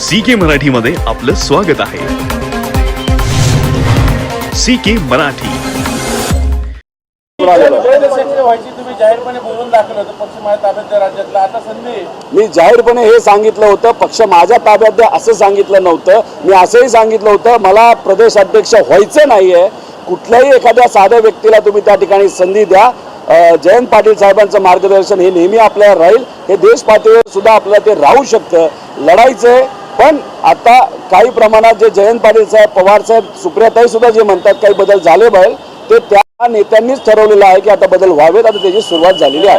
C के मराठी मध्ये आपलं स्वागत आहे. सी के मराठी. मी जाहीरपणे हे सांगितलं होतं पक्ष माझ्या ताब्यात द्या असं सांगितलं नव्हतं. मी असंही सांगितलं होतं मला प्रदेश अध्यक्ष व्हायचं नाहीये. कुठल्याही एखाद्या साध्या व्यक्तीला तुम्ही त्या ठिकाणी संधी द्या. जयंत पाटील साहेबांचं मार्गदर्शन हे नेहमी आपल्याला राहील. हे देश पातळीवर सुद्धा आपल्याला ते राहू शकतं. लढायचंय पण आता काही प्रमाणात जे जयंत पाटील साहेब पवार साहेब सुप्रियाताई सुद्धा जे म्हणतात काही बदल झाले पाहिजे ते त्या नेत्यांनीच ठरवलेलं आहे की आता बदल व्हावेत आता त्याची सुरुवात झालेली आहे?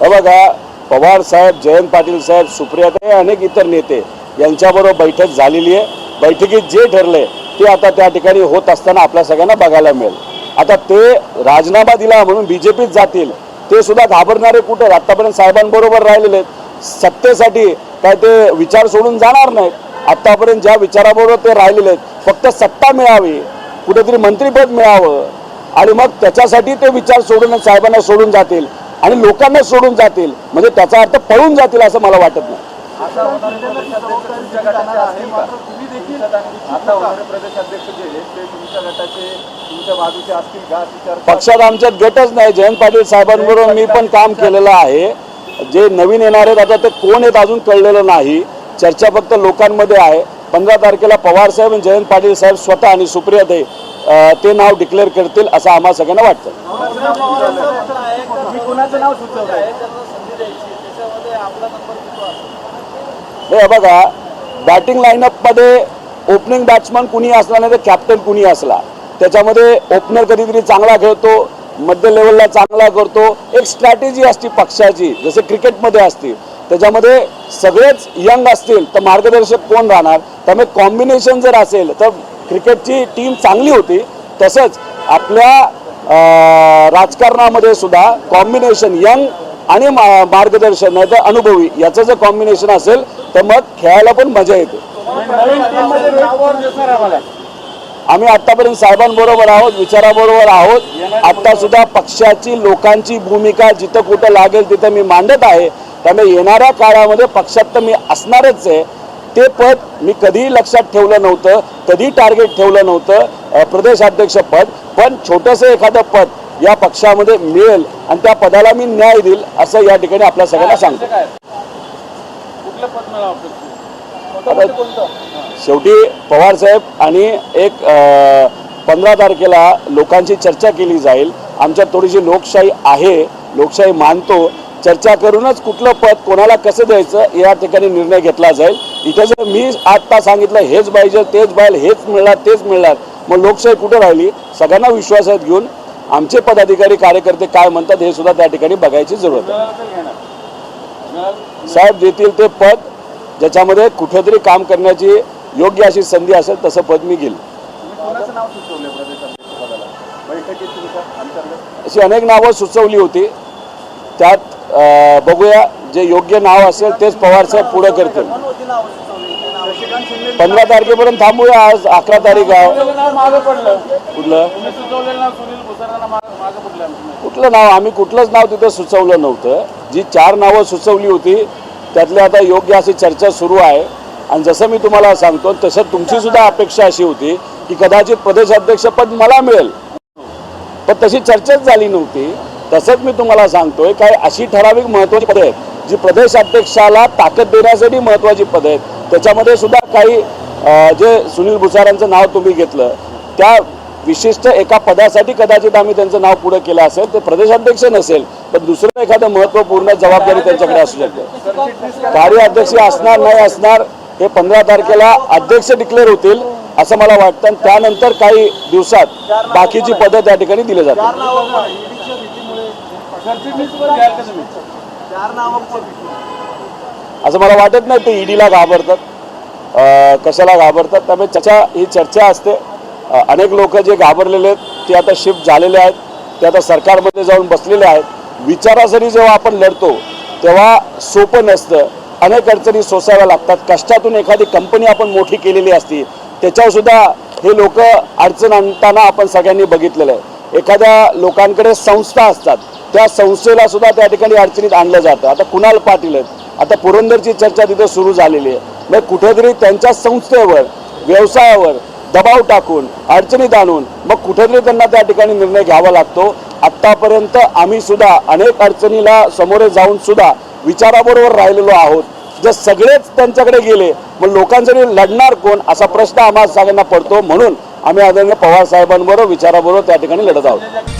हे बघा पवार साहेब जयंत पाटील साहेब सुप्रियाताई अनेक इतर नेते यांच्याबरोबर बैठक झालेली आहे बैठकीत जे ठरले ते आता त्या ठिकाणी होत असताना आपल्या सगळ्यांना बघायला मिळेल. आता ते राजीनामा दिला म्हणून बीजेपीत जातील ते सुद्धा घाबरणारे कुठे? आतापर्यंत साहेबांबरोबर राहिलेले आहेत. सत्तेसाठी काय ते विचार सोडून जाणार नाहीत. आतापर्यंत ज्या विचाराबरोबर ते राहिलेले आहेत फक्त सत्ता मिळावी कुठेतरी मंत्रीपद मिळावं आणि मग त्याच्यासाठी ते विचार सोडून साहेबांना सोडून जातील आणि लोकांना सोडून जातील. म्हणजे त्याचा अर्थ पळून जातील असं मला वाटत नाही. आता होणारे प्रदेशाध्यक्ष तुमच्या गटाचे आहे मात्र तुम्ही देखील आता होणारे प्रदेशाध्यक्ष जे आहेत ते तुमच्या गटाचे तुमच्या बाजूचे असतील का? अशी चर्चा पक्षात आमच्यात गटच नाही. जयंत पाटील साहेबांबरोबर मी पण काम केलेलं आहे. जे नवीन येणार आहेत आता ते कोण आहेत अजून कळलेलं नाही. चर्चा फक्त लोकांमध्ये आहे. पंधरा तारखेला पवार साहेब आणि जयंत पाटील साहेब स्वतः आणि सुप्रियाताई अं, ते नाव डिक्लेअर करतील असं आम्हा सगळ्यांना वाटतं तुम्ही कोणाचं नाव सुचवलंय हे बघा बॅटिंग लाईनअपमध्ये ओपनिंग बॅट्समन कुणी असला नाही तर कॅप्टन कुणी असला त्याच्यामध्ये ओपनर कधीतरी चांगला खेळतो मध्य लेवलला चांगला करतो एक स्ट्रॅटेजी असते पक्षाची जसे क्रिकेटमध्ये असते. त्याच्यामध्ये सगळेच यंग असतील तर मार्गदर्शक कोण राहणार? त्यामुळे कॉम्बिनेशन जर असेल तर क्रिकेटची टीम चांगली होती. तसंच आपल्या राजकारणामध्ये सुद्धा कॉम्बिनेशन यंग आणि मा- मार्गदर्शन नाही तर अनुभवी याचं जर कॉम्बिनेशन असेल तर मग खेळायला पण मजा येते. आम्ही आतापर्यंत साहेबांबरोबर आहोत विचाराबरोबर आहोत. आता सुद्धा पक्षाची लोकांची भूमिका जिथं कुठं लागेल तिथं मी मांडत आहे. त्यामुळे येणाऱ्या काळामध्ये पक्षात तर मी असणारच आहे. ते पद मी कधीही लक्षात ठेवलं नव्हतं कधी टार्गेट ठेवलं नव्हतं प्रदेशाध्यक्षपद प्रदेशाध्यक्ष पद. पण छोटंसं एखादं पद या पक्षामध्ये मिळेल आणि त्या पदाला मी न्याय देईल असं या ठिकाणी आपल्या सगळ्यांना सांगतो. शेवटी पवार साहेब आणि एक पंधरा तारखेला लोकांची चर्चा केली जाईल. आमच्यात थोडीशी लोकशाही आहे लोकशाही मानतो. चर्चा करूनच कुठलं पद कोणाला कसं द्यायचं या ठिकाणी निर्णय घेतला जाईल. इथं जर मी आत्ता सांगितलं हेच पाहिजे तेच पाहिजे हेच मिळणार तेच मिळणार मग लोकशाही कुठं राहिली? सगळ्यांना विश्वासात घेऊन आमचे पदाधिकारी कार्यकर्ते काय म्हणतात हे सुद्धा त्या ठिकाणी बघायची जरूरत आहे. साहेब देतील ते पद ज्याच्यामध्ये कुठेतरी काम करण्याची योग्य अशी संधी असेल तसं पद मी घेईल. अशी अनेक नावं सुचवली होती. त्यात बघूया जे योग्य नाव असेल तेच पवार साहेब पुढे करतील. पंधरा तारखेपर्यंत थांबूया आज अकरा तारीख आहे. कुठलं? कुठलं नाव? आम्ही कुठलंच नाव तिथं सुचवलं नव्हतं. जी चार नावं सुचवली होती त्यातली आता योग्य अशी चर्चा सुरू आहे. आणि जसं मी तुम्हाला सांगतो तसं तुमची सुद्धा अपेक्षा अशी होती की कदाचित प्रदेशाध्यक्षपद मला मिळेल. पण तशी चर्चाच झाली नव्हती. तसंच मी तुम्हाला सांगतोय काही अशी ठराविक महत्त्वाची पदं आहेत जी प्रदेशाध्यक्षाला ताकद देण्यासाठी महत्त्वाची पदं आहेत. त्याच्यामध्ये सुद्धा काही जे सुनील भुसारांचं नाव तुम्ही घेतलं त्या विशिष्ट एका पदासाठी कदाचित आम्ही त्यांचं नाव पुढे केलं असेल ते प्रदेशाध्यक्ष नसेल पण दुसरं एखादं महत्त्वपूर्ण जबाबदारी त्यांच्याकडे असू शकते. कार्याध्यक्ष असणार नाही असणार हे पंधरा तारखेला अध्यक्ष डिक्लेअर होतील असं मला वाटतं. आणि त्यानंतर काही दिवसात बाकीची पदं त्या ठिकाणी दिली तुम्ही असं मला वाटत नाही ते ईडीला घाबरतात. अं, कशाला घाबरतात? त्यामुळे चर्चा ही चर्चा असते. अनेक लोक जे घाबरलेले आहेत ते आता शिफ्ट झालेले आहेत ते आता सरकारमध्ये जाऊन बसलेले आहेत. विचारासाठी जेव्हा आपण लढतो तेव्हा सोपं नसतं. अनेक अडचणी सोसाव्या लागतात. कष्टातून एखादी कंपनी आपण मोठी केलेली असती त्याच्यावर सुद्धा हे लोक अडचण आणताना आपण सगळ्यांनी बघितलेलं आहे. एखाद्या लोकांकडे संस्था असतात त्या संस्थेला सुद्धा त्या ठिकाणी अडचणीत आणलं जातं. आता कुणाल पाटील आहेत? आता पुरंदरची चर्चा तिथं सुरू झालेली आहे. मग कुठेतरी त्यांच्या संस्थेवर व्यवसायावर दबाव टाकून अडचणीत आणून मग कुठेतरी त्यांना त्या ठिकाणी निर्णय घ्यावा लागतो. आत्तापर्यंत आम्ही सुद्धा अनेक अडचणीला समोरे जाऊन सुद्धा विचाराबरोबर राहिलेलो आहोत. जर सगळेच त्यांच्याकडे गेले मग लोकांसाठी लढणार कोण असा प्रश्न आम्हाला सगळ्यांना पडतो. म्हणून आम्ही आदरणीय पवार साहेबांबरोबर विचाराबरोबर त्या ठिकाणी लढत आहोत.